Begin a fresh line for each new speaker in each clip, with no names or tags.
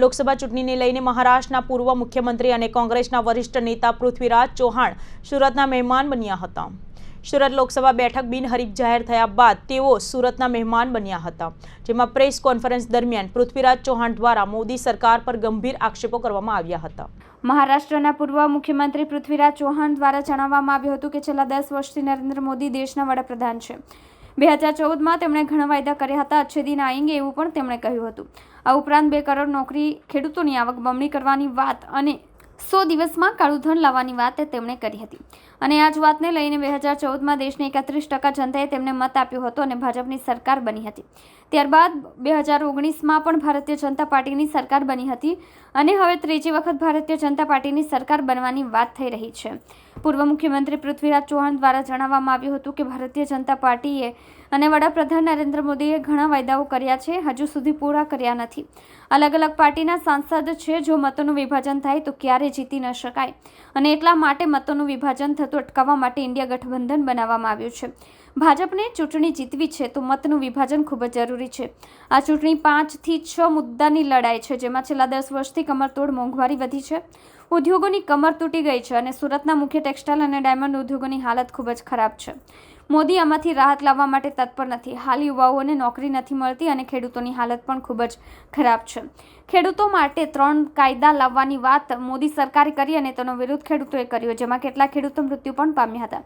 લોકસભા ચૂંટણીને લઈને મહારાષ્ટ્રના પૂર્વ મુખ્યમંત્રી અને કોંગ્રેસના વરિષ્ઠ નેતા પૃથ્વીરાજ ચૌહાણ સુરતના મહેમાન બન્યા હતા. સુરત લોકસભા બેઠક બિનહરીફ જાહેર થયા બાદ તેઓ સુરતના મહેમાન બન્યા હતા, જેમાં પ્રેસ કોન્ફરન્સ દરમિયાન પૃથ્વીરાજ ચૌહાણ દ્વારા મોદી સરકાર પર ગંભીર આક્ષેપો કરવામાં આવ્યા હતા.
મહારાષ્ટ્રના પૂર્વ મુખ્યમંત્રી પૃથ્વીરાજ ચૌહાણ દ્વારા જણાવવામાં આવ્યું હતું કે છેલ્લા દસ વર્ષથી નરેન્દ્ર મોદી દેશના વડાપ્રધાન છે. બે હજાર ચૌદમાં તેમણે ઘણા વાયદા કર્યા હતા અચ્છે દિન આएंगे એવું પણ તેમણે કહ્યું હતું. આ ઉપરાંત બે કરોડ નોકરી ખેડૂતોની આવક બમણી કરવાની વાત અને સો દિવસમાં કાળું ધન લાવવાની વાત તેમણે કરી હતી. અને આ જ વાતને લઈને બે હજાર ચૌદમાં દેશની એકત્રીસ ટકા જનતાએ તેમને મત આપ્યો હતો અને ભાજપની સરકાર બની હતી. ત્યારબાદ બે હજાર ઓગણીસમાં પણ ભારતીય જનતા પાર્ટીની સરકાર બની હતી અને હવે ત્રીજી વખત ભારતીય જનતા પાર્ટીની સરકાર બનવાની વાત થઈ રહી છે. પૂર્વ મુખ્યમંત્રી પૃથ્વીરાજ ચૌહાણ દ્વારા જણાવવામાં આવ્યું હતું કે ભારતીય જનતા પાર્ટીએ અને વડાપ્રધાન નરેન્દ્ર મોદીએ ઘણા વાયદાઓ કર્યા છે, હજુ સુધી પૂરા કર્યા નથી. અલગ અલગ પાર્ટીના સાંસદ છે, જો મતોનું વિભાજન થાય તો ક્યારે જીતી ન શકાય. અને એટલા માટે મતોનું વિભાજન થતું અટકાવવા માટે ઇન્ડિયા ગઠબંધન બનાવવામાં આવ્યું છે. ભાજપને ચૂંટણી જીતવી છે તો મતનું વિભાજન ખૂબ જ જરૂરી છે. આ ચૂંટણી પાંચથી છ મુદ્દાની લડાઈ છે, જેમાં છેલ્લા દસ વર્ષથી કમરતોડ મોંઘવારી વધી છે. ઉદ્યોગોની કમર તૂટી ગઈ છે અને સુરતના મુખ્ય ટેક્સટાઇલ અને ડાયમંડ ઉદ્યોગોની હાલત ખૂબ જ ખરાબ છે. મોદી આમાંથી રાહત લાવવા માટે તત્પર નથી. હાલ યુવાઓને નોકરી નથી મળતી અને ખેડૂતોની હાલત પણ ખૂબ જ ખરાબ છે. ખેડૂતો માટે ત્રણ કાયદા લાવવાની વાત મોદી સરકારે કરી અને તેનો વિરોધ ખેડૂતોએ કર્યો, જેમાં કેટલાક ખેડૂતો મૃત્યુ પણ પામ્યા હતા.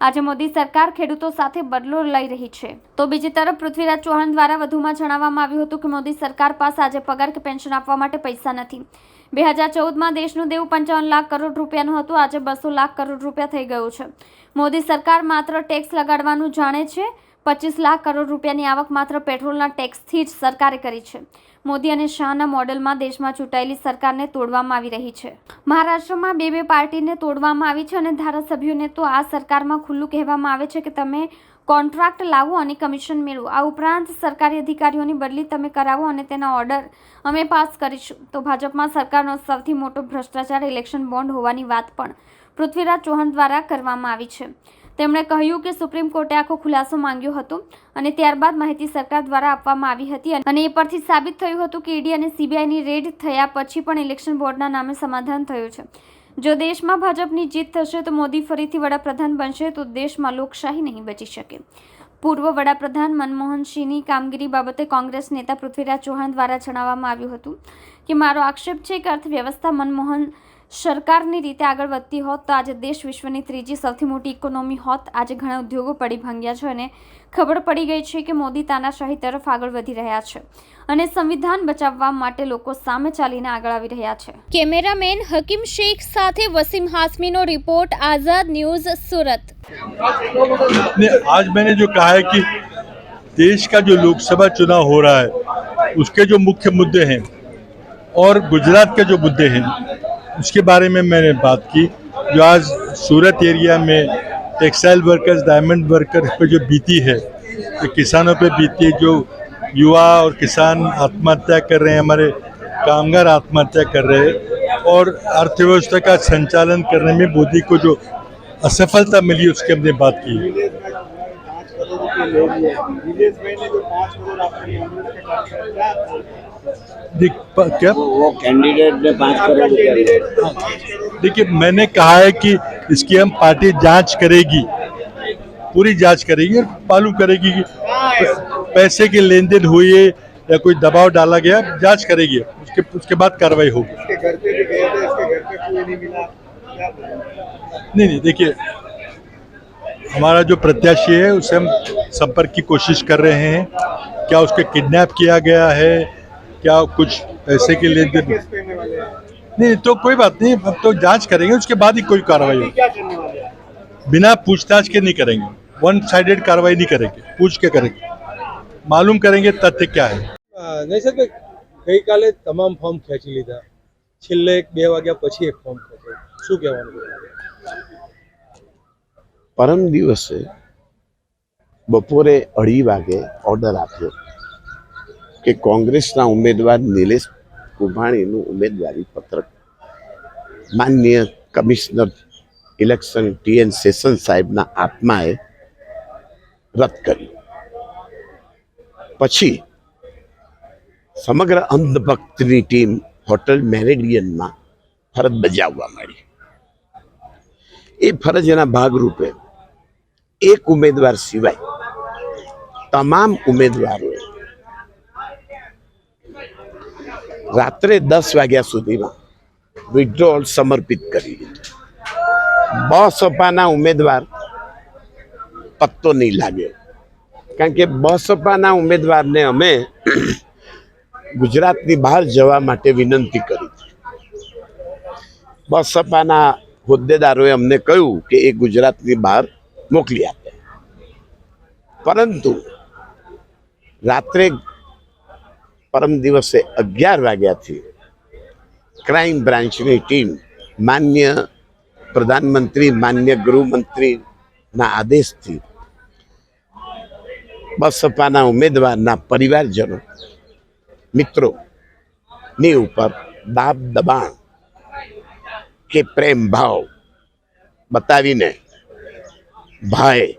આજે મોદી સરકાર ખેડૂતો સાથે બદલો લઈ રહી છે. તો બીજી તરફ પૃથ્વીરાજ ચૌહાણ દ્વારા વધુમાં જણાવવામાં આવ્યું હતું કે મોદી સરકાર પાસે આજે પગાર કે પેન્શન આપવા માટે પૈસા નથી. બે હજાર ચૌદમાં દેશનું દેવું પંચાવન લાખ કરોડ રૂપિયાનું હતું. આજે બસો લાખ કરોડ રૂપિયા થઈ ગયું છે. મોદી સરકાર માત્ર ટેક્સ લગાડવાનું જાણે છે પચીસ લાખ કરોડ રૂપિયાની આવક માત્ર પેટ્રોલના ટેક્સથી જ સરકારે કરી છે. મોદી અને શાહના મોડેલમાં દેશમાં ચૂંટાયેલી સરકારને તોડવામાં આવી રહી છે. મહારાષ્ટ્રમાં બે બે પાર્ટીને તોડવામાં આવી છે અને ધારાસભ્યોને તો આ સરકારમાં ખુલ્લું કહેવામાં આવે છે કે તમે કોન્ટ્રાક્ટ લાવો અને કમિશન મેળવો. આ ઉપરાંત સરકારી અધિકારીઓની બદલી તમે કરાવો અને તેના ઓર્ડર અમે પાસ કરીશું. તો ભાજપમાં સરકારનો સૌથી મોટો ભ્રષ્ટાચાર ઇલેક્શન બોન્ડ હોવાની વાત પણ પૃથ્વીરાજ ચૌહાણ દ્વારા કરવામાં આવી છે. તેમણે કહ્યું કે સુપ્રીમ કોર્ટે આખો ખુલાસો માંગ્યો હતો અને ત્યારબાદ માહિતી સરકાર દ્વારા આપવામાં આવી હતી અને એ પરથી સાબિત થયું હતું કે ઈડી અને સીબીઆઈની રેડ થયા પછી પણ ઇલેક્શન બોર્ડના નામે સમાધાન થયું છે. જો દેશમાં ભાજપની જીત થશે તો મોદી ફરીથી વડાપ્રધાન બનશે તો દેશમાં લોકશાહી નહીં બચી શકે. પૂર્વ વડાપ્રધાન મનમોહનસિંહની કામગીરી બાબતે કોંગ્રેસ નેતા પૃથ્વીરાજ ચૌહાણ દ્વારા જણાવવામાં આવ્યું હતું કે, મારો આક્ષેપ છે કે અર્થવ્યવસ્થા મનમોહન સરકારની રીતે આગળ વધતી હોત તો આજે દેશ વિશ્વની ત્રીજી સૌથી મોટી ઇકોનોમી હોત આજે ઘણા ઉદ્યોગો પડી ભાંગ્યા છે અને ખબર પડી ગઈ છે કે મોદી તાનાશાહી તરફ આગળ વધી રહ્યા છે અને સંવિધાન બચાવવા માટે લોકો સામે ચાલીને આગળ આવી રહ્યા છે કેમેરામેન હકીમ શેખ સાથે વસીમ હાસમીનો રિપોર્ટ આઝાદ ન્યૂઝ સુરત
नहीं आज मैंने जो कहा है कि देश का जो लोकसभा चुनाव हो रहा है उसके जो मुख्य मुद्दे हैं और गुजरात के जो मुद्दे हैं उसके बारे में मैंने बात की। जो आज सूरत एरिया में टेक्सटाइल वर्कर्स, डायमंड वर्कर पे जो बीती है तो किसानों पे बीती है, जो युवा और किसान आत्महत्या कर रहे हैं, हमारे कामगार आत्महत्या कर रहे हैं और अर्थव्यवस्था का संचालन करने में मोदी को जो असफलता मिली, उसकी हमने बात की।
क्या?
देख प- क्या?
वो कैंडिडेट ने पाँच करोड़
करोड़
देखिए मैंने कहा है कि इसकी हम पार्टी जाँच करेगी। पूरी जाँच करेगी और मालूम करेगी कि पैसे की लेन देन हुई है या कोई दबाव डाला गया जाँच करेगी। उसके उसके बाद कार्रवाई होगी।
इसके घर पे भी गए थे इसके घर पे कोई नहीं मिला। क्या बोलें?
नहीं नहीं देखिए हमारा जो प्रत्याशी है उसे हम संपर्क की कोशिश कर रहे हैं क्या उसके किडनैप किया गया है क्या कुछ पैसे की लेन देन
केस करने वाले हैं
नहीं तो कोई बात नहीं अब तो जांच करेंगे उसके बाद ही कोई कार्रवाई
अभी
होगी
क्या करने वाले हैं
बिना पूछताछ के नहीं करेंगे वन साइडेड कार्रवाई नहीं करेंगे पूछ के करेंगे मालूम करेंगे तथ्य क्या है
નૈસર્ગભાઈ ગઈકાલે તમામ ફોર્મ ખેંચી લીધા છેલ્લે એક બે વાગ્યા પછી એક ફોર્મ ખેંચાયું શું કહેવાનું
પરમ દિવસે બપોરે અઢી વાગે ઓર્ડર આપ્યો કે કોંગ્રેસના ઉમેદવાર નિલેશ કુભાણીનું ઉમેદવારી પત્રક માનનીય કમિશનર ઇલેક્શન ટીએન સેશન સાહેબના આત્માએ રદ કર્યું. પછી સમગ્ર અંધભક્તની ટીમ હોટલ મેરેડિયનમાં ફરજ બજાવવા માંડી. એ ફરજના ભાગરૂપે એક ઉમેદવાર સિવાય તમામ ઉમેદવારોએ રાત્રે દસ વાગ્યા સુધીમાં વિડ્રોલ સમર્પિત કરી દીધું. બસપાના ઉમેદવાર પત્તો નહીં લાગ્યો. કારણ કે બસપાના ઉમેદવારને અમે ગુજરાતની બહાર જવા માટે વિનંતી કરી બસપાના હોદ્દેદારોએ અમને કહ્યું કે એ ગુજરાતની બહાર મોકલી આપે. પરંતુ રાત્રે પરમ દિવસે અગિયાર વાગ્યાથી ક્રાઇમ બ્રાન્ચની ટીમ માન્ય પ્રધાનમંત્રી, માન્ય ગૃહમંત્રીના આદેશથી બસપાના ઉમેદવારના પરિવારજનો મિત્રો ની ઉપર દાબ દબાણ કે પ્રેમ ભાવ બતાવીને ભય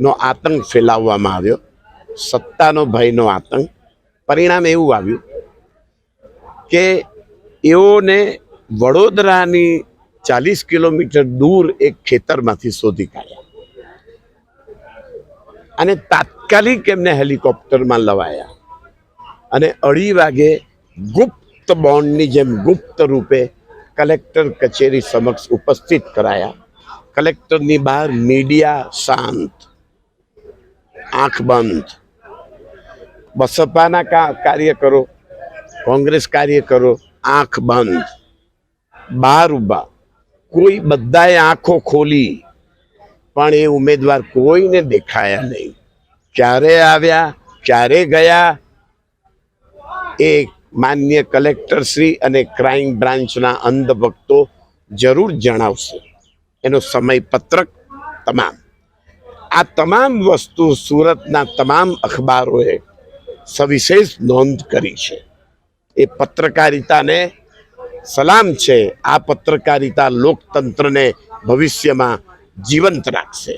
નો આતંક ફેલાવવામાં આવ્યો. સત્તાનો ભયનો આતંક. પરિણામ એવું આવ્યું કે એઓને વડોદરાની ચાલીસ કિલોમીટર દૂર એક ખેતરમાંથી શોધી કાઢ્યા. અને તાત્કાલિક એમને હેલિકોપ્ટરમાં લવાયા. અને અઢી વાગે ગુપ્ત બોન્ડની જેમ ગુપ્ત રૂપે કલેક્ટર કચેરી સમક્ષ ઉપસ્થિત કરાયા. કલેક્ટરની બહાર મીડિયા શાંત, આંખ બંધ. બસપાના કાર્યકરો, કોંગ્રેસ કાર્યકરો, આંખ બંધ. બહાર ઊભા. કોઈ બધાએ આંખો ખોલી, પણ એ ઉમેદવાર કોઈને દેખાયા નહીં. ક્યારે આવ્યા, ક્યારે ગયા, એ માન્ય કલેક્ટર શ્રી અને ક્રાઇમ બ્રાન્ચના અંધભક્તો જરૂર જણાવશે. એનો સમય પત્રક તમામ. આ તમામ વસ્તુ સુરતના તમામ અખબારોએ સવિશેષ નોંધ કરી છે. એ પત્રકારિતાને સલામ છે. આ પત્રકારિતા લોકતંત્રને ભવિષ્યમાં જીવંત રાખશે.